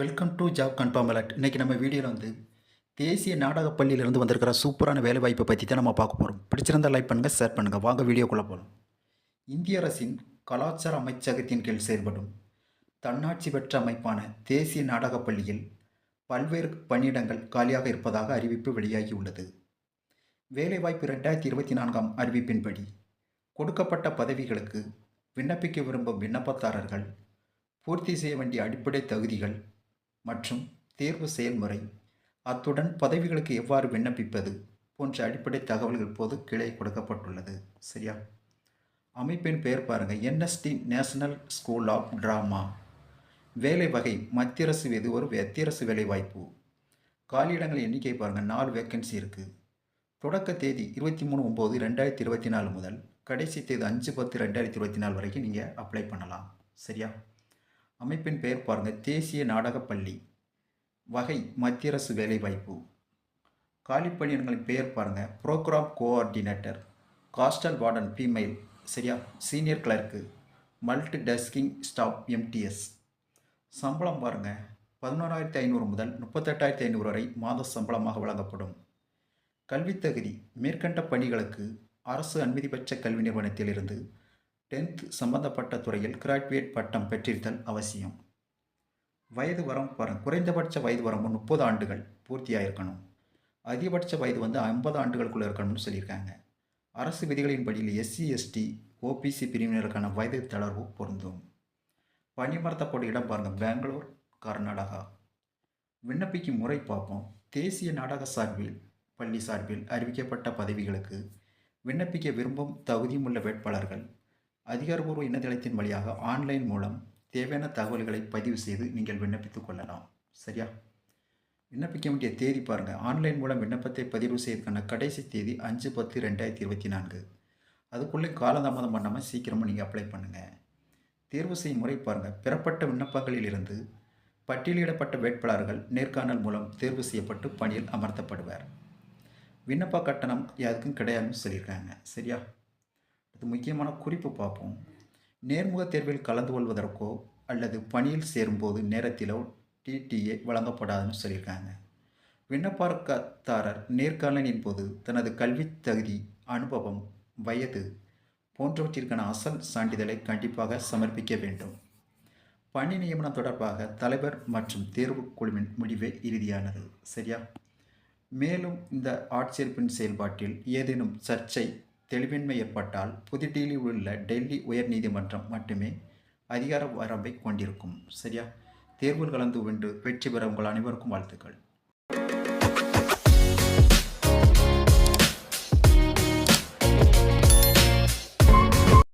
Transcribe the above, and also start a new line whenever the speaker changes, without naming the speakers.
Welcome to job confirm alert இன்றைக்கி நம்ம வீடியோவில் வந்து தேசிய நாடகப்பள்ளியிலிருந்து வந்திருக்கிற சூப்பரான வேலைவாய்ப்பை பற்றி தான் நம்ம பார்க்க போகிறோம் பிடிச்சிருந்தால் லைக் பண்ணுங்கள் ஷேர் பண்ணுங்கள் வாங்க வீடியோக்குள்ளே போகலாம் இந்திய அரசின் கலாச்சார அமைச்சகத்தின் கீழ் செயல்படும் தன்னாட்சி பெற்ற அமைப்பான தேசிய நாடகப் பள்ளியில் பல்வேறு பணியிடங்கள் காலியாக இருப்பதாக அறிவிப்பு வெளியாகியுள்ளது வேலைவாய்ப்பு ரெண்டாயிரத்தி இருபத்தி நான்காம் அறிவிப்பின்படி கொடுக்கப்பட்ட பதவிகளுக்கு விண்ணப்பிக்க விரும்பும் விண்ணப்பதாரர்கள் பூர்த்தி செய்ய வேண்டிய அடிப்படை தகுதிகள் மற்றும் தேர்வு செயல்முறை. அத்துடன் பதவிகளுக்கு எவ்வாறு விண்ணப்பிப்பது போன்ற அடிப்படை தகவல்கள் போது கீழே கொடுக்கப்பட்டுள்ளது. சரியா? அமைப்பின் பெயர் பாருங்கள் NSD national school of drama வேலை வகை. மத்திய அரசு இது ஒரு மத்திய அரசு வேலை வாய்ப்பு காலியிடங்கள் எண்ணிக்கை பாருங்கள் நாலு வேக்கன்சி இருக்குது தொடக்க தேதி இருபத்தி மூணு ஒம்பது ரெண்டாயிரத்தி இருபத்தி நாலு முதல் கடைசி தேதி அஞ்சு பத்து ரெண்டாயிரத்தி இருபத்தி நாலு வரைக்கும் நீங்கள் அப்ளை பண்ணலாம். சரியா? அமைப்பின் பெயர் பாருங்கள் தேசிய நாடகப் பள்ளி. வகை மத்திய அரசு வேலைவாய்ப்பு. காலி பணியிடங்களின் பெயர் பாருங்கள் programme coordinator hostel warden female சரியா? Senior clerk multi tasking staff MTS சம்பளம் பாருங்கள் பதினோராயிரத்தி ஐநூறு முதல் முப்பத்தெட்டாயிரத்தி ஐநூறு வரை மாத சம்பளமாக வழங்கப்படும். கல்வித் தகுதி. மேற்கண்ட பணிகளுக்கு அரசு அனுமதி பெற்ற கல்வி நிறுவனத்திலிருந்து டென்த் சம்பந்தப்பட்ட துறையில் கிராஜுவேட் பட்டம் பெற்றிருத்தல் அவசியம். வயது வரம் பாருங்க குறைந்தபட்ச வயது வரம்பு முப்பது ஆண்டுகள் பூர்த்தியாக இருக்கணும் அதிகபட்ச வயது வந்து ஐம்பது ஆண்டுகளுக்குள்ளே இருக்கணும்னு சொல்லியிருக்காங்க. அரசு விதிகளின்படியில் எஸ்சி எஸ்டி ஓபிசி பிரிவினருக்கான வயது தளர்வு பொருந்தும். பணிமர்த்தப்படும் இடம் பாருங்கள் பெங்களூர் கர்நாடகா. விண்ணப்பிக்கும் முறை பார்ப்போம். தேசிய நாடக சார்பில் பள்ளி சார்பில் அறிவிக்கப்பட்ட பதவிகளுக்கு விண்ணப்பிக்க விரும்பும் தகுதியுள்ள வேட்பாளர்கள் அதிகாரபூர்வ இணையதளத்தின் வழியாக ஆன்லைன் மூலம் தேவையான தகவல்களை பதிவு செய்து நீங்கள் விண்ணப்பித்துக் கொள்ளலாம். சரியா? விண்ணப்பிக்க வேண்டிய தேதி பாருங்கள் ஆன்லைன் மூலம் விண்ணப்பத்தை பதிவு செய்வதற்கான கடைசி தேதி அஞ்சு பத்து ரெண்டாயிரத்தி இருபத்தி நான்கு. அதுக்குள்ளே காலதாமதம் பண்ணாமல் சீக்கிரமாக நீங்கள் அப்ளை பண்ணுங்கள் தேர்வு செய்யும் முறை பாருங்கள் பெறப்பட்ட விண்ணப்பங்களில் இருந்து பட்டியலிடப்பட்ட வேட்பாளர்கள் நேர்காணல் மூலம் தேர்வு செய்யப்பட்டு பணியில் அமர்த்தப்படுவார். விண்ணப்ப கட்டணம் யாருக்கும் கிடையாதுன்னு சொல்லியிருக்காங்க. சரியா? முக்கியமான குறிப்பு பார்ப்போம். நேர்முக தேர்வில் கலந்து கொள்வதற்கோ அல்லது பணியில் சேரும்போது நேரத்திலோ டிடிஏ வழங்கப்படாதுன்னு சொல்லியிருக்காங்க. விண்ணப்பதாரர் நேர்காணலின் போது தனது கல்வி தகுதி அனுபவம் வயது போன்றவற்றிற்கான அசல் சான்றிதழை கண்டிப்பாக சமர்ப்பிக்க வேண்டும். பணி நியமனம் தொடர்பாக தலைவர் மற்றும் தேர்வு குழுவின் முடிவே இறுதியானது. சரியா? மேலும் இந்த ஆட்சேர்ப்பின் செயல்பாட்டில் ஏதேனும் சர்ச்சை தெளிவின்மை ஏற்பட்டால் புதுடில்லியில் உள்ள டெல்லி உயர்நீதிமன்றம் மட்டுமே அதிகார வரம்பை கொண்டிருக்கும். சரியா? தேர்வில் கலந்து கொண்டு வெற்றி பெற உங்கள் அனைவருக்கும் வாழ்த்துக்கள்.